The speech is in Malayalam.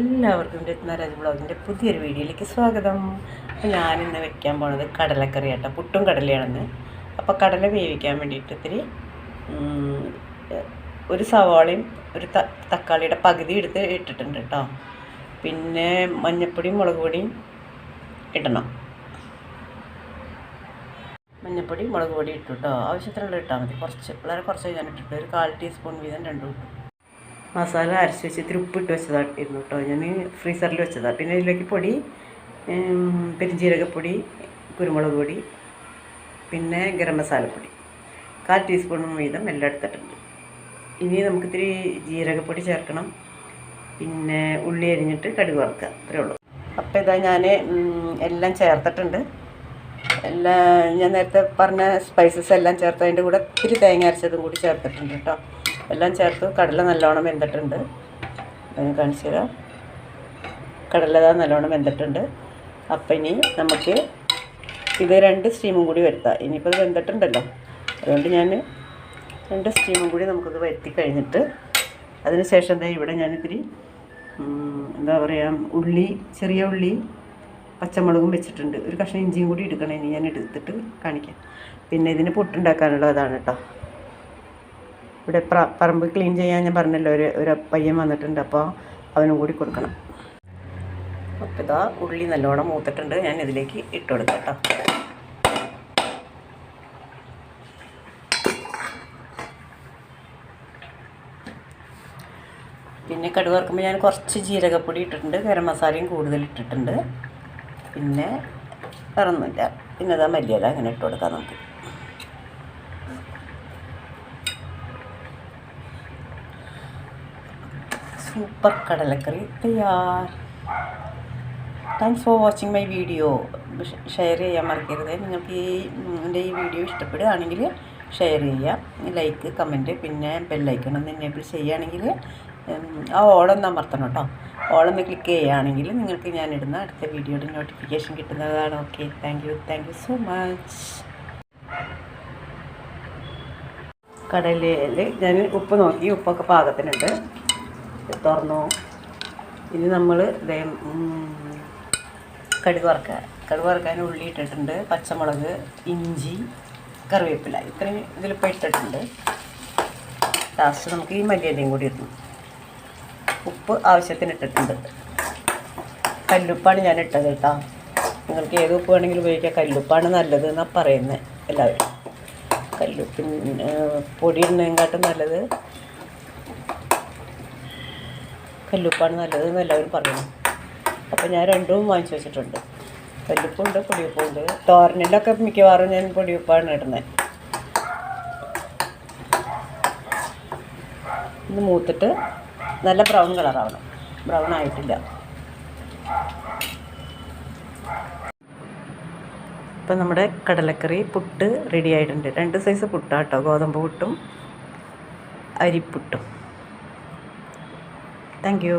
എല്ലാവർക്കും രത്നരാജ് ബ്ലോഗിന്റെ പുതിയൊരു വീഡിയോയിലേക്ക് സ്വാഗതം. അപ്പോൾ ഞാനിന്ന് വെക്കാൻ പോണത് കടലക്കറി ആട്ടോ പുട്ടും കടലയാണെന്ന്. അപ്പോൾ കടല വേവിക്കാൻ വേണ്ടിയിട്ട് ഇത്തിരി ഒരു സവാളയും ഒരു തക്കാളിയുടെ പകുതി എടുത്ത് ഇട്ടിട്ടുണ്ട് കേട്ടോ. പിന്നെ മഞ്ഞപ്പൊടിയും മുളക് പൊടിയും ഇടണം. മഞ്ഞപ്പൊടി മുളക് പൊടി ഇട്ടു കേട്ടോ. ആവശ്യത്തിനുള്ള ഇട്ടാൽ മതി. കുറച്ച് വളരെ കുറച്ച് ഞാൻ ഇട്ടിട്ട് ഒരു കാൽ ടീസ്പൂൺ വീതം രണ്ടും ഇട്ടു. മസാല അരച്ച് വെച്ചിട്ട് ഉപ്പിട്ട് വെച്ചതായിരുന്നു കേട്ടോ. ഞാൻ ഫ്രീസറിൽ വെച്ചതാണ് പിന്നെ ഇതിലേക്ക് പൊടി പെരിഞ്ജീരകപ്പൊടി കുരുമുളക് പൊടി പിന്നെ ഗരം മസാലപ്പൊടി കാൽ ടീസ്പൂൺ വീതം എല്ലാം എടുത്തിട്ടുണ്ട്. ഇനി നമുക്ക് ഇത്തിരി ജീരകപ്പൊടി ചേർക്കണം. പിന്നെ ഉള്ളി അരിഞ്ഞിട്ട് കടുക് വറുക്കുക. അത്രേ ഉള്ളൂ. അപ്പോൾ ഇതാ ഞാൻ എല്ലാം ചേർത്തിട്ടുണ്ട്. എല്ലാം ഞാൻ നേരത്തെ പറഞ്ഞ സ്പൈസസ് എല്ലാം ചേർത്ത് അതിന്റെ കൂടെ ഇത്തിരി തേങ്ങ അരച്ചതും കൂടി ചേർത്തിട്ടുണ്ട് കേട്ടോ. എല്ലാം ചേർത്ത് കടല നല്ലോണം വെന്തിട്ടുണ്ട്. കാണിച്ചു തരാം. കടല ദാ നല്ലോണം വെന്തിട്ടുണ്ട്. അപ്പം ഇനി നമുക്ക് ഇത് രണ്ട് സ്റ്റീമും കൂടി വരുത്താം. ഇനിയിപ്പോൾ ഇത് വെന്തിട്ടുണ്ടല്ലോ. അതുകൊണ്ട് ഞാൻ രണ്ട് സ്റ്റീമും കൂടി നമുക്കത് വരുത്തി കഴിഞ്ഞിട്ട് അതിന് ശേഷം തന്നെ ഇവിടെ ഞാനിത്തിരി എന്താ പറയുക ഉള്ളി ചെറിയ ഉള്ളി പച്ചമുളകും വെച്ചിട്ടുണ്ട്. ഒരു കഷ്ണം ഇഞ്ചിയും കൂടി എടുക്കണം. ഇനി ഞാൻ എടുത്തിട്ട് കാണിക്കാം. പിന്നെ ഇതിന് പുട്ടുണ്ടാക്കാനുള്ളതാണ് കേട്ടോ. ഇവിടെ പറമ്പ് ക്ലീൻ ചെയ്യാൻ ഞാൻ പറഞ്ഞല്ലോ ഒരു ഒരു പയ്യൻ വന്നിട്ടുണ്ട് അപ്പോൾ അവനും കൂടി കൊടുക്കണം. അപ്പോൾ ഇതാ ഉള്ളി നല്ലോണം മൂത്തിട്ടുണ്ട് ഞാൻ ഇതിലേക്ക് ഇട്ട് കൊടുക്കാം കേട്ടോ പിന്നെ കടുക് വറുക്കുമ്പോൾ ഞാൻ കുറച്ച് ജീരകപ്പൊടി ഇട്ടിട്ടുണ്ട് ഗരം മസാലയും കൂടുതൽ ഇട്ടിട്ടുണ്ട്. പിന്നെ വേറൊന്നുമില്ല. പിന്നെ അതാ മല്ലിയല അങ്ങനെ ഇട്ട് കൊടുക്കാം നമുക്ക്. സൂപ്പർ കടലക്കറി തയ്യാർ. Thanks for watching my video share ചെയ്യാൻ മറക്കരുത്. നിങ്ങൾക്ക് ഈ എന്റെ ഈ വീഡിയോ ഇഷ്ടപ്പെടുകയാണെങ്കിൽ ഷെയർ ചെയ്യുക. ലൈക്ക് കമന്റ് പിന്നെ ബെല്ലൈക്കൺ ഒന്ന് എനേബിൾ ചെയ്യുകയാണെങ്കിൽ ആ ഓളൊന്ന് അമർത്തണം കേട്ടോ. ഓളൊന്ന് ക്ലിക്ക് ചെയ്യുകയാണെങ്കിൽ നിങ്ങൾക്ക് ഞാൻ ഇടുന്ന അടുത്ത വീഡിയോയുടെ നോട്ടിഫിക്കേഷൻ കിട്ടുന്നതാണ്. Okay thank you thank you so much കടലയിൽ ഞാൻ ഉപ്പ് നോക്കി ഉപ്പൊക്കെ പാകത്തിനുണ്ട്. തുറന്നു. ഇനി നമ്മൾ ഇതേ കടുക് വറക്കുക കടുക് വറക്കാൻ ഉള്ളി ഇട്ടിട്ടുണ്ട് പച്ചമുളക് ഇഞ്ചി കറിവേപ്പില. ഇത്രയും ഇതിലിപ്പോൾ ഇട്ടിട്ടുണ്ട്. ലാസ്റ്റ് നമുക്ക് ഈ മല്ലിയിലയും കൂടി ഇടണം. ഉപ്പ് ആവശ്യത്തിന് ഇട്ടിട്ടുണ്ട്. കല്ലുപ്പാണ് ഞാൻ ഇട്ടത് കേട്ടോ. നിങ്ങൾക്ക് ഏത് ഉപ്പ് വേണമെങ്കിലും ഉപയോഗിക്കാം. കല്ലുപ്പാണ് നല്ലത് എന്നാണ് പറയുന്നത് എല്ലാവരും. കല്ലുപ്പിന് പൊടി ഇടുന്നതിനെക്കാട്ടും നല്ലത് കല്ലുപ്പാണ് നല്ലതെന്ന് എല്ലാവരും പറയുന്നു. അപ്പോൾ ഞാൻ രണ്ടും വാങ്ങിച്ചു വെച്ചിട്ടുണ്ട്. കല്ലുപ്പുണ്ട് പൊടിയുപ്പുണ്ട്. തോരനിലൊക്കെ മിക്കവാറും ഞാൻ പൊടിയുപ്പാണ് ഇടുന്നത് ഇന്ന് മൂത്തിട്ട് നല്ല ബ്രൗൺ കളറാവണം. ബ്രൗൺ ആയിട്ടില്ല. ഇപ്പം നമ്മുടെ കടലക്കറി പുട്ട് റെഡി ആയിട്ടുണ്ട്. രണ്ട് സൈസ് പുട്ടാട്ടോ. ഗോതമ്പ് പുട്ടും അരിപ്പുട്ടും. Thank you